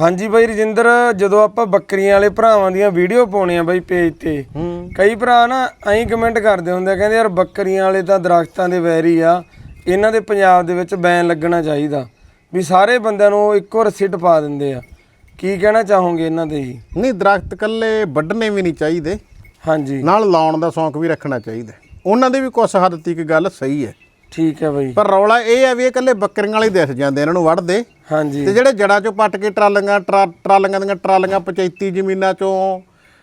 ਹਾਂਜੀ ਬਾਈ ਰਜਿੰਦਰ ਜਦੋਂ ਆਪਾਂ ਬੱਕਰੀਆਂ ਵਾਲੇ ਭਰਾਵਾਂ ਦੀਆਂ ਵੀਡੀਓ ਪਾਉਣੇ ਆ ਬਾਈ ਪੇਜ ਤੇ ਕਈ ਭਰਾ ਨਾ ਐਂ ਕਮੈਂਟ ਕਰਦੇ ਹੁੰਦੇ ਆ ਕਹਿੰਦੇ ਯਾਰ ਬੱਕਰੀਆਂ ਵਾਲੇ ਤਾਂ ਦਰਖਤਾਂ ਦੇ ਵੈਰੀ ਆ ਇਹਨਾਂ ਦੇ ਪੰਜਾਬ ਦੇ ਵਿੱਚ ਬੈਨ ਲੱਗਣਾ ਚਾਹੀਦਾ ਵੀ ਸਾਰੇ ਬੰਦਿਆਂ ਨੂੰ ਇੱਕੋ ਰੱਸੀ ਟਪਾ ਦਿੰਦੇ ਆ। ਕੀ ਕਹਿਣਾ ਚਾਹੋਗੇ ਇਹਨਾਂ ਦੇ ਜੀ? ਨਹੀਂ ਦਰਖਤ ਕੱਲੇ ਵੱਢਣੇ ਵੀ ਨਹੀਂ ਚਾਹੀਦੇ। ਹਾਂਜੀ। ਨਾਲ ਲਾਉਣ ਦਾ ਸ਼ੌਂਕ ਵੀ ਰੱਖਣਾ ਚਾਹੀਦਾ। ਉਹਨਾਂ ਦੀ ਵੀ ਕੁਛ ਹੱਦ ਤੱਕ ਗੱਲ ਸਹੀ ਹੈ। ਠੀਕ ਹੈ ਬਾਈ। ਪਰ ਰੌਲਾ ਇਹ ਹੈ ਵੀ ਇਹ ਕੱਲੇ ਬੱਕਰੀਆਂ ਵਾਲੇ ਦਿਸ ਜਾਂਦੇ ਇਹਨਾਂ ਨੂੰ ਵੱਢਦੇ। ਹਾਂਜੀ। ਤੇ ਜਿਹੜੇ ਜੜਾਂ ਚੋਂ ਪੱਟ ਕੇ ਟਰਾਲੀਆਂ ਟਰਾ- ਟਰਾਲੀਆਂ ਦੀਆਂ ਟਰਾਲੀਆਂ ਪੰਚਾਇਤੀ ਜ਼ਮੀਨਾਂ ਚੋਂ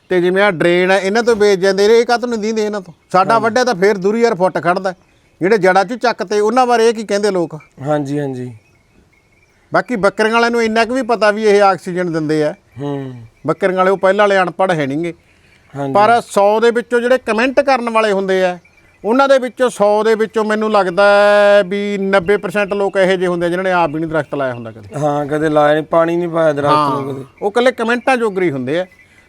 ਤੇ ਜਿਵੇਂ ਆ ਡਰੇਨ ਹੈ ਇਹਨਾਂ ਤੋਂ ਵੇਚ ਜਾਂਦੇ ਨੇ ਇਹ ਕਾਹਤੋਂ ਨਹੀਂ ਦਿੰਦੇ ਇਹਨਾਂ ਤੋਂ? ਸਾਡਾ ਵੱਡਿਆ ਤਾਂ ਫੇਰ ਦੂਰੀ ਯਾਰ ਫੁੱਟ ਖੜਦਾ ਜਿਹੜੇ ਜੜਾਂ ਚੋਂ ਚੱਕ ਤੇ ਉਹਨਾਂ ਬਾਰੇ ਇਹ ਕੀ ਕਹਿੰਦੇ ਲੋਕ? ਹਾਂਜੀ ਹਾਂਜੀ। ਬਾਕੀ ਬੱਕਰੀਆਂ ਵਾਲਿਆਂ ਨੂੰ ਇੰਨਾ ਕੁ ਵੀ ਪਤਾ ਵੀ ਇਹ ਆਕਸੀਜਨ ਦਿੰਦੇ ਆ। ਹੂੰ। ਬੱਕਰੀਆਂ ਵਾਲੇ ਉਹ ਪਹਿਲਾਂ ਵਾਲੇ ਅਨਪੜ੍ਹ ਹੈ ਨਹੀਂਗੇ ਹਾਂਜੀ। ਪਰ 100 ਦੇ ਵਿੱਚੋਂ ਜਿਹੜੇ ਕਮੈਂਟ ਕਰਨ ਵਾਲੇ ਹੁੰਦੇ ਆ ਉਹਨਾਂ ਦੇ ਵਿੱਚੋਂ 100 ਦੇ ਵਿੱਚੋਂ ਮੈਨੂੰ ਲੱਗਦਾ ਵੀ 90% ਲੋਕ ਇਹੋ ਜਿਹੇ ਹੁੰਦੇ ਜਿਨ੍ਹਾਂ ਨੇ ਆਪ ਵੀ ਨਹੀਂ ਦਰਖਤ ਲਾਇਆ ਹੁੰਦਾ ਕਦੇ। ਹਾਂ ਕਦੇ ਲਾਇਆ ਨਹੀਂ ਪਾਣੀ ਨਹੀਂ ਪਾਇਆ ਦਰਖਤ ਨੂੰ ਕਦੇ। ਉਹ ਕੱਲੇ ਕਮੈਂਟਾਂ ਜੋਗਰੀ ਹੁੰਦੇ ਆ।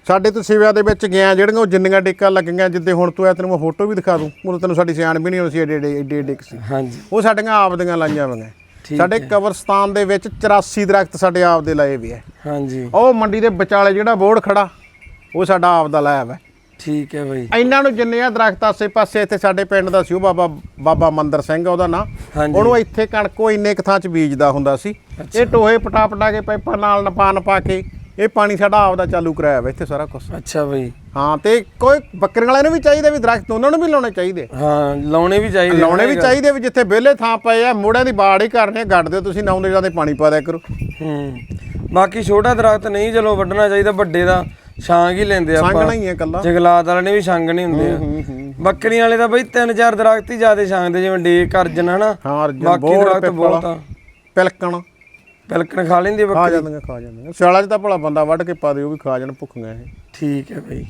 ਸਾਡੇ ਤੋਂ ਸੇਵਾ ਦੇ ਵਿੱਚ ਗਿਆ ਜਿਹੜੀਆਂ ਉਹ ਜਿੰਨੀਆਂ ਡਿੱਕਾਂ ਲੱਗੀਆਂ ਜਿੱਦੇ ਹੁਣ ਤੂੰ ਐ ਤੈਨੂੰ ਮੈਂ ਫੋਟੋ ਵੀ ਦਿਖਾ ਦੂੰ ਉਦੋਂ ਤੈਨੂੰ ਸਾਡੀ ਸਿਆਣ ਵੀ ਨਹੀਂ ਹੋਣੀ ਸੀ ਏਡੇ ਏਡੇ ਏਡੇ ਸੀ। ਹਾਂਜੀ। ਉਹ ਸਾਡੀਆਂ ਆਪ ਦੀਆਂ ਲਾਈਆਂ ਠੀਕ ਸਾਡੇ ਕਬਰਸਤਾਨ ਦੇ ਵਿੱਚ 84 ਦਰਖਤ ਸਾਡੇ ਆਪ ਦੇ ਲਾਏ ਵੀ ਐ ਹਾਂਜੀ। ਉਹ ਮੰਡੀ ਦੇ ਵਿਚਾਲੇ ਜਿਹੜਾ ਬੋਰਡ ਖੜਾ ਉਹ ਸਾਡਾ ਆਪ ਦਾ ਲਾਇਆ ਵਾ ਠੀਕ ਹੈ ਬਾਈ। ਇਹਨਾਂ ਨੂੰ ਜਿੰਨੇ ਆ ਦਰਖਤ ਆਸੇ ਪਾਸੇ ਇੱਥੇ ਸਾਡੇ ਪਿੰਡ ਦਾ ਸੀ ਉਹ ਬਾਬਾ ਬਾਬਾ ਮੰਦਰ ਸਿੰਘ ਆ ਉਹਦਾ ਨਾਂ। ਹਾਂਜੀ। ਉਹਨੂੰ ਇੱਥੇ ਕਣਕੋ ਇੰਨੇ ਕੁ ਥਾਂ 'ਚ ਬੀਜਦਾ ਹੁੰਦਾ ਸੀ। ਇਹ ਟੋਹੇ ਪਟਾ ਪਟਾ ਕੇ ਪਾਈਪਾਂ ਨਾਲ ਨਪਾ ਨਪਾ ਕੇ ਇਹ ਪਾਣੀ ਸਾਡਾ ਆਪਦਾ ਚਾਲੂ ਕਰਾਇਆ ਵਾ ਇੱਥੇ ਸਾਰਾ ਕੁਝ ਅੱਛਾ ਬਾਈ। ਹਾਂ ਤੇ ਕੋਈ ਬੱਕਰੀਆਂ ਵਾਲਿਆਂ ਨੂੰ ਵੀ ਚਾਹੀਦਾ ਵੀ ਦਰਖਤ ਉਹਨਾਂ ਨੂੰ ਵੀ ਲਾਉਣੇ ਚਾਹੀਦੇ। ਹਾਂ ਲਾਉਣੇ ਵੀ ਚਾਹੀਦੇ ਆ ਲਾਉਣੇ ਵੀ ਚਾਹੀਦੇ ਵੀ ਜਿੱਥੇ ਵਿਹਲੇ ਥਾਂ ਪਏ ਆ ਮੋੜਿਆਂ ਦੀ ਬਾੜ ਹੀ ਕਰਨੇ ਗੱਡ ਦਿਓ ਤੁਸੀਂ ਨਾਉਂਦੇ ਜਾਂਦੇ ਪਾਣੀ ਪਾ ਦਿਆ ਕਰੋ। ਹੂੰ ਬਾਕੀ ਛੋਟਾ ਦਰਖਤ ਨਹੀਂ ਚਲੋ ਵੱਢਣਾ ਚਾਹੀਦਾ ਵੱਡੇ ਦਾ। ਛਾਂਗ ਹੀ ਲੈਂਦੇ ਆਪਾਂ। ਸੰਗਣਾ ਹੀ ਹੈ ਕੱਲਾ ਜੰਗਲਾਤ ਵਾਲੇ ਨੇ ਵੀ ਛਾਂਗ ਨਹੀਂ ਹੁੰਦੇ ਆ। ਬੱਕਰੀਆਂ ਵਾਲੇ ਤਾਂ ਬਈ ਤਿੰਨ ਚਾਰ ਦਰਖਤ ਹੀ ਜ਼ਿਆਦਾ ਛਾਂਗਦੇ ਜਿਵੇਂ ਡੇ ਕਰਜਨ ਹਨਾ? ਹਾਂ ਅਰਜਨ ਦਰਖਤ ਬਹੁਤ। ਆ ਪਿਲਕਣ। ਪਿਲਕਣ ਖਾ ਲੈਂਦੀ ਆ ਖਾ ਬੱਕਰੀ? ਜਾਂਦੀਆਂ ਖਾ ਜਾਂਦੀਆਂ। ਸਿਆਲਾਂ 'ਚ ਤਾਂ ਭਲਾ ਬੰਦਾ ਵੱਢ ਕੇ ਪਾ ਦੇ ਉਹ ਵੀ ਖਾ ਜਾਣ ਭੁੱਖੀਆਂ ਇਹ। ਠੀਕ ਹੈ ਬਈ।